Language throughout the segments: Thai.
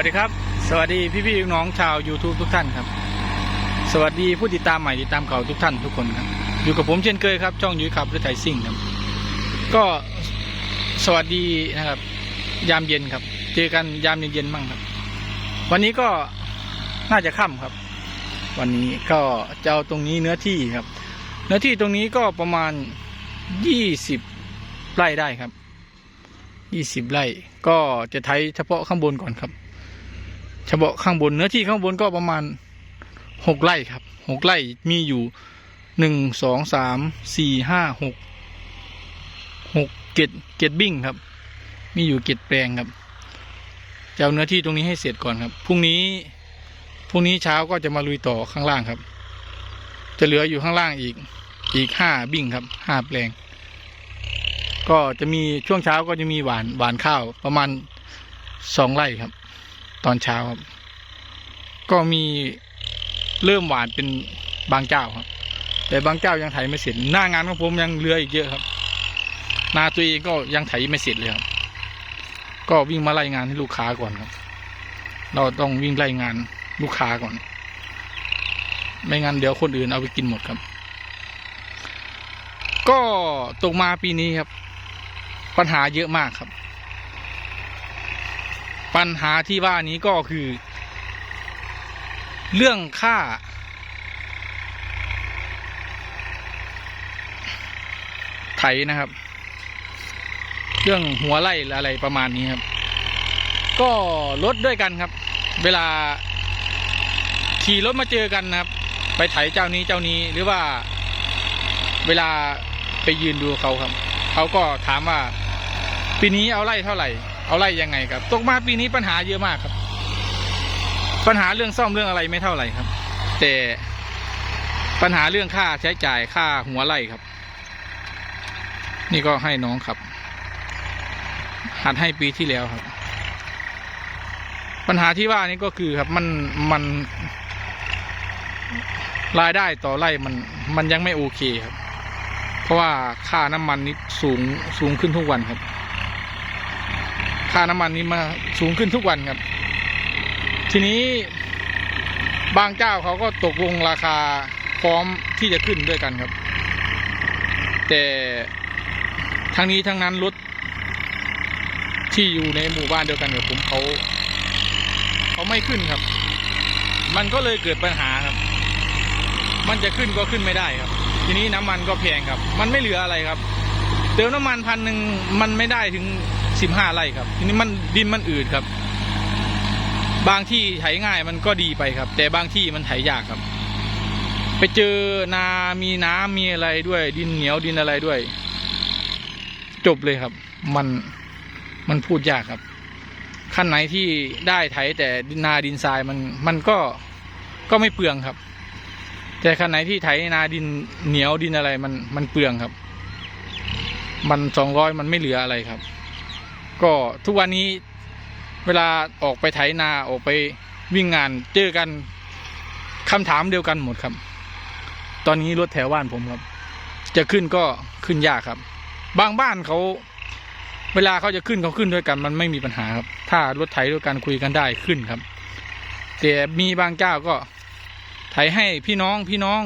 วัสดีครับ สวัสดีพี่ๆน้องชาว YouTube ทุกท่านครับ สวัสดีผู้ติดตามใหม่ติดตามเก่าทุกท่านทุกคนครับ อยู่กับผมเช่นเคยครับ ช่องยุ้ยขับรถไถซิ่งครับ ก็สวัสดีนะครับ ยามเย็นครับ เจอกันยามเย็นๆบ้างครับ วันนี้ก็น่าจะค่ำครับ วันนี้ก็จะเอาตรงนี้เนื้อที่ครับ เนื้อที่ตรงนี้ก็ประมาณยี่สิบไร่ได้ครับยี่สิบไร่ ก็จะไถเฉพาะข้างบนก่อนครับ เฉพาะข้างบนเนื้อที่ข้างบนก็ประมาณหกไร่ครับหกไร่มีอยู่หนึ่งสองสามสี่ห้าหกหกเกตเกตบิ้งครับ มีอยู่เกตแปลงครับจะเอาเนื้อที่ตรงนี้ให้เสร็จก่อนครับพรุ่งนี้พรุ่งนี้เช้าก็จะมาลุยต่อข้างล่างครับ จะเหลืออยู่ข้างล่างอีกอีกห้าบิ้งครับห้าแปลง ก็จะมีช่วงเช้าก็จะมีหวานหวานข้าวประมาณสองไร่ครับ ตอนเช้าครับ ก็มีเริ่มหวานเป็นบางเจ้าครับ แต่บางเจ้ายังไถไม่เสร็จ หน้างานของผมยังเหลืออีกเยอะครับ นาตัวเองก็ยังไถไม่เสร็จเลยครับ ก็วิ่งมาไล่งานให้ลูกค้าก่อนครับ เราต้องวิ่งไล่งานลูกค้าก่อน ไม่งั้นเดี๋ยวคนอื่นเอาไปกินหมดครับ ก็ตกมาปีนี้ครับ ปัญหาเยอะมากครับ ปัญหาที่ว่านี้ก็คือ เรื่องค่า ไถนะครับ เรื่องหัวไล่อะไรประมาณนี้ครับ ก็ลดด้วยกันครับ เวลา ขี่รถมาเจอกันนะครับ ไปไถเจ้านี้เจ้านี้หรือว่า เวลาไปยืนดูเขาครับ เขาก็ถามว่า ปีนี้เอาไร่เท่าไหร่ เอาไร่ยังไงครับ ตกมาปีนี้ปัญหาเยอะมากครับ ปัญหาเรื่องซ่อมเรื่องอะไรไม่เท่าไหร่ครับ แต่ปัญหาเรื่องค่าใช้จ่ายค่าหัวไร่ครับ นี่ก็ให้น้องครับ หัดให้ปีที่แล้วครับ ปัญหาที่ว่านี้ก็คือครับมันมันรายได้ต่อไร่มันมันยังไม่โอเคครับ เพราะว่าค่าน้ำมันนี่สูงสูงขึ้นทุกวันครับ ค่าน้ำมันนี่มาสูงขึ้นทุกวันครับ ทีนี้บางเจ้าเขาก็ตกลงราคาพร้อมที่จะขึ้นด้วยกันครับ แต่ทั้งนี้ทั้งนั้นรถที่อยู่ในหมู่บ้านเดียวกันกับผมเขาเขาไม่ขึ้นครับ มันก็เลยเกิดปัญหาครับ มันจะขึ้นก็ขึ้นไม่ได้ครับ ทีนี้น้ำมันก็แพงครับ มันไม่เหลืออะไรครับ เติมน้ำมันพันหนึ่งมันไม่ได้ถึง สิบห้าไร่ครับ ทีนี้มันดินมันอืดครับ บางที่ไถง่ายมันก็ดีไปครับ แต่บางที่มันไถยากครับ ไปเจอนามีน้ำมีอะไรด้วย ดินเหนียวดินอะไรด้วย จบเลยครับ มันมันพูดยากครับขั้นไหนที่ได้ไถแต่นาดินทรายมันมันก็ก็ไม่เปลืองครับ แต่ขณะไหนที่ไถนาดินเหนียวดินอะไรมันมันเปลืองครับ มันสองร้อยมันไม่เหลืออะไรครับ ก็ทุกวันนี้เวลาออกไปไถนาออกไปวิ่งงานเจอกันคำถามเดียวกันหมดครับ ตอนนี้รถแถวบ้านผมครับ จะขึ้นก็ขึ้นยากครับ บางบ้านเขา เวลาเขาจะขึ้นเขาขึ้นด้วยกัน มันไม่มีปัญหาครับ ถ้ารถไถด้วยกันคุยกันได้ขึ้นครับ แต่มีบางเจ้าก็ไถให้พี่น้องพี่น้อง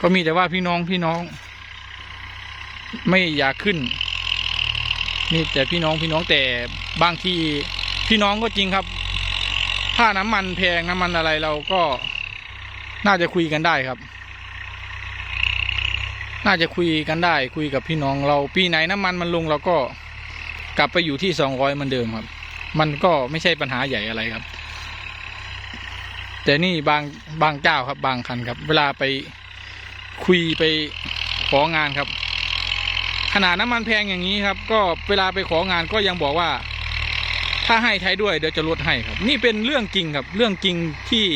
ก็มีแต่ว่าพี่น้องพี่น้อง ไม่อยากขึ้น มีแต่พี่น้องพี่น้องแต่บางทีพี่น้องก็จริงครับ ถ้าน้ำมันแพงน้ำมันอะไรเราก็น่าจะคุยกันได้ครับ น่าจะคุยกันได้ คุยกับพี่น้องเราปีไหนน้ำมันมันลงเราก็กลับไปอยู่ที่สองร้อยเหมือนเดิมครับ มันก็ไม่ใช่ปัญหาใหญ่อะไรครับ แต่นี่บางบางเจ้าครับบางคันครับ เวลาไปคุยไปของานครับ ขนาดน้ำมันแพงอย่างนี้ครับ ก็เวลาไปของานก็ยังบอกว่า ถ้าให้ไทยด้วยเดี๋ยวจะลดให้ครับ นี่เป็นเรื่องจริงครับ เรื่องจริงที่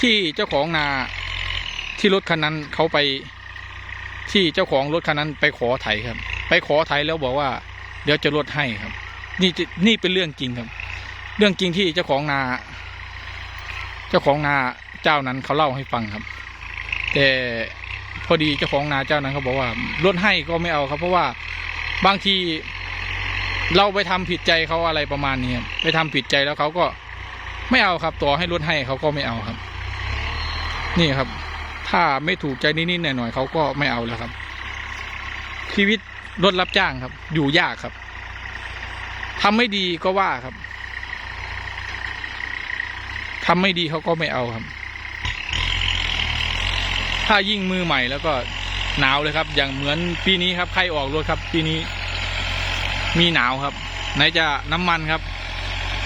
ที่เจ้าของนาที่รถคันนั้นเขาไปที่เจ้าของรถคันนั้นไปขอไถครับ ไปขอไถแล้วบอกว่า เดี๋ยวจะลดให้ครับ นี่นี่เป็นเรื่องจริงครับ เรื่องจริงที่เจ้าของนา เจ้าของนาเจ้านั้นเขาเล่าให้ฟังครับ แต่ พอดีเจ้าของนาเจ้านั้นเขาบอกว่าลดให้ก็ไม่เอาครับ เพราะว่าบางทีเราไปทำผิดใจเขาอะไรประมาณนี้ไปทำผิดใจแล้วเขาก็ไม่เอาครับต่อให้ลดให้เขาก็ไม่เอาครับ นี่ครับ ถ้าไม่ถูกใจนิดๆหน่อยๆเขาก็ไม่เอาแล้วครับ ชีวิตรถรับจ้างครับ อยู่ยากครับทำไม่ดีก็ว่าครับทำไม่ดีเขาก็ไม่เอาครับ ถ้ายิ่งมือใหม่แล้วก็หนาวเลยครับ อย่างเหมือนปีนี้ครับใครออกรถครับปีนี้ มีหนาวครับ ไหนจะน้ำมันครับ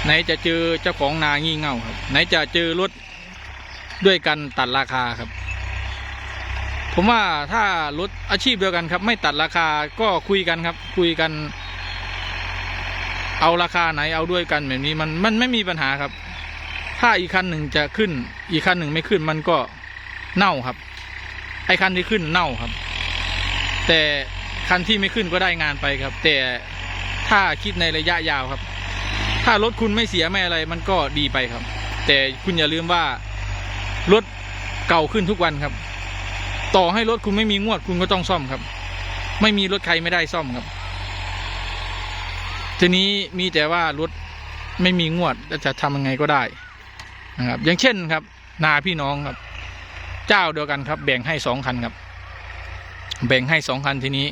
ไหนจะเจอเจ้าของนางี่เง่าครับ ไหนจะเจอรถด้วยกันตัดราคาครับ ผมว่าถ้ารถอาชีพเดียวกันครับ ไม่ตัดราคาก็คุยกันครับ คุยกัน เอาราคาไหนเอาด้วยกันแบบนี้มันมันไม่มีปัญหาครับ ถ้าอีกคันหนึ่งจะขึ้น อีกคันหนึ่งไม่ขึ้นมันก็เน่าครับ ไอ้คันที่ขึ้นเน่าครับ แต่คันที่ไม่ขึ้นก็ได้งานไปครับ แต่ถ้าคิดในระยะยาวครับ ถ้ารถคุณไม่เสียไม่อะไรมันก็ดีไปครับ แต่คุณอย่าลืมว่ารถเก่าขึ้นทุกวันครับ ต่อให้รถคุณไม่มีงวดคุณก็ต้องซ่อมครับ ไม่มีรถใครไม่ได้ซ่อมครับ ทีนี้มีแต่ว่ารถไม่มีงวดจะทำยังไงก็ได้นะครับ อย่างเช่นครับ นาพี่น้องครับ เจ้าเดียวกันครับ แบ่งให้สองคันครับ แบ่งให้สองคันทีนี้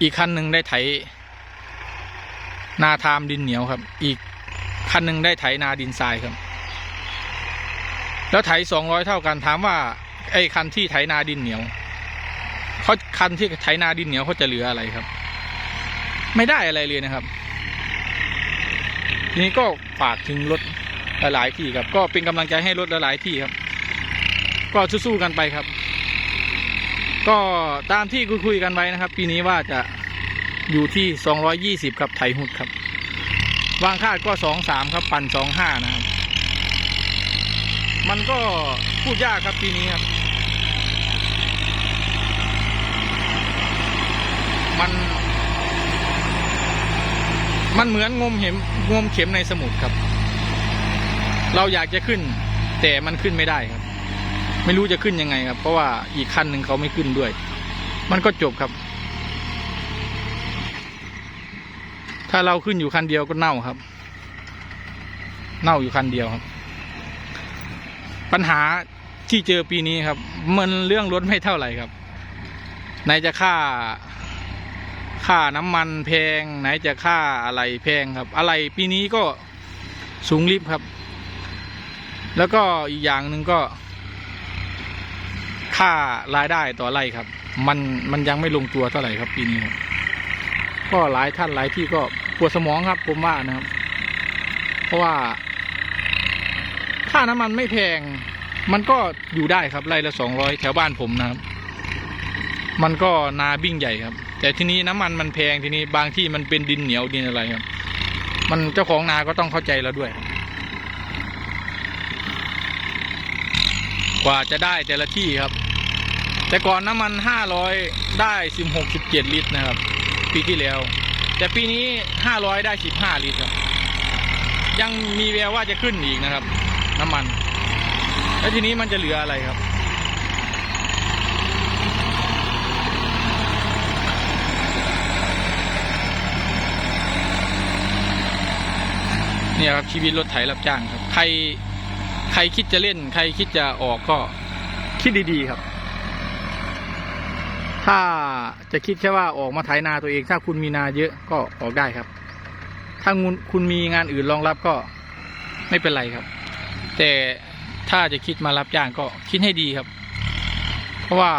อีกคันหนึ่งได้ไถ นาทามดินเหนียวครับ อีกคันหนึ่งได้ไถนาดินทรายครับ แล้วไถสองร้อยเท่ากันถามว่าไอ้คันที่ไถนาดินเหนียวเขาคันที่ไถนาดินเหนียวเขาจะเหลืออะไรครับ ไม่ได้อะไรเลยนะครับ ทีนี้ก็ฝากถึงรถหลายๆที่ครับ ก็เป็นกำลังใจให้รถหลายๆที่ครับ ก็สู้ๆกันไปครับ ก็ตามที่คุยๆกันไว้นะครับ ปีนี้ว่าจะอยู่ที่สองร้อยยี่สิบครับไถหุดครับ วางคาดก็สองสามครับ ปั่นสองห้านะครับ มันก็พูดยากครับปีนี้ครับ มัน มันเหมือนงมเห็มงมเข็มในสมุทรครับ เราอยากจะขึ้นแต่มันขึ้นไม่ได้ครับ ไม่รู้จะขึ้นยังไงครับ เพราะว่าอีกคันหนึ่งเขาไม่ขึ้นด้วย มันก็จบครับ ถ้าเราขึ้นอยู่คันเดียวก็เน่าครับ เน่าอยู่คันเดียวครับ ปัญหาที่เจอปีนี้ครับ มันเรื่องรถไม่เท่าไหร่ครับ ไหนจะค่า ค่าน้ำมันแพง ไหนจะค่าอะไรแพงครับ อะไรปีนี้ก็สูงลิบครับ แล้วก็อีกอย่างหนึ่งก็ ค่ารายได้ต่อไร่ครับ มันมันยังไม่ลงตัวเท่าไหร่ครับปีนี้ครับก็หลายท่านหลายที่ก็ปวดสมองครับผมว่านะครับ เพราะว่าค่าน้ำมันไม่แพง มันก็อยู่ได้ครับไร่ละสองร้อยแถวบ้านผมนะครับ มันก็นาบิ้งใหญ่ครับ แต่ทีนี้น้ำมันมันแพงทีนี้บางที่มันเป็นดินเหนียวดินอะไรครับ มันเจ้าของนาก็ต้องเข้าใจเราด้วย กว่าจะได้แต่ละที่ครับ แต่ก่อนน้ำมันห้าร้อยได้สิบหกสิบเจ็ดลิตรนะครับ ปีที่แล้ว แต่ปีนี้ห้าร้อยได้สิบห้าลิตรครับ ยังมีแววว่าจะขึ้นอีกนะครับ น้ำมัน แล้วทีนี้มันจะเหลืออะไรครับเนี่ยครับชีวิตรถไถรับจ้างครับ ใครใครคิดจะเล่น ใครคิดจะออกก็คิดดีๆครับ ถ้าจะคิดแค่ว่าออกมาไถนาตัวเอง ถ้าคุณมีนาเยอะก็ออกได้ครับ ถ้าคุณมีงานอื่นรองรับก็ไม่เป็นไรครับ แต่ถ้าจะคิดมารับจ้างก็คิดให้ดีครับ เพราะว่า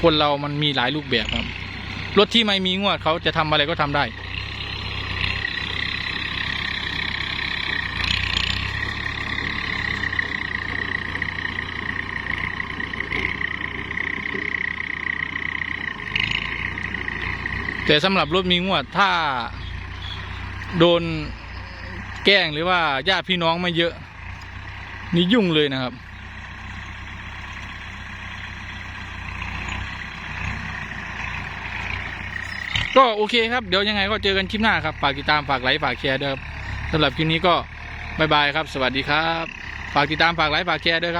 คนเรามันมีหลายรูปแบบครับรถที่ไม่มีงวดเขาจะทำอะไรก็ทำได้ แต่สำหรับรถมีงวดถ้าโดนแกล้งหรือว่าญาติพี่น้องไม่เยอะ นี่ยุ่งเลยนะครับ ก็โอเคครับ เดี๋ยวยังไงก็เจอกันคลิปหน้าครับ ฝากติดตามฝากไลค์ฝากแชร์ด้วยครับสำหรับคลิปนี้ก็บายบายครับ สวัสดีครับ ฝากติดตามฝากไลค์ฝากแชร์ด้วยครับ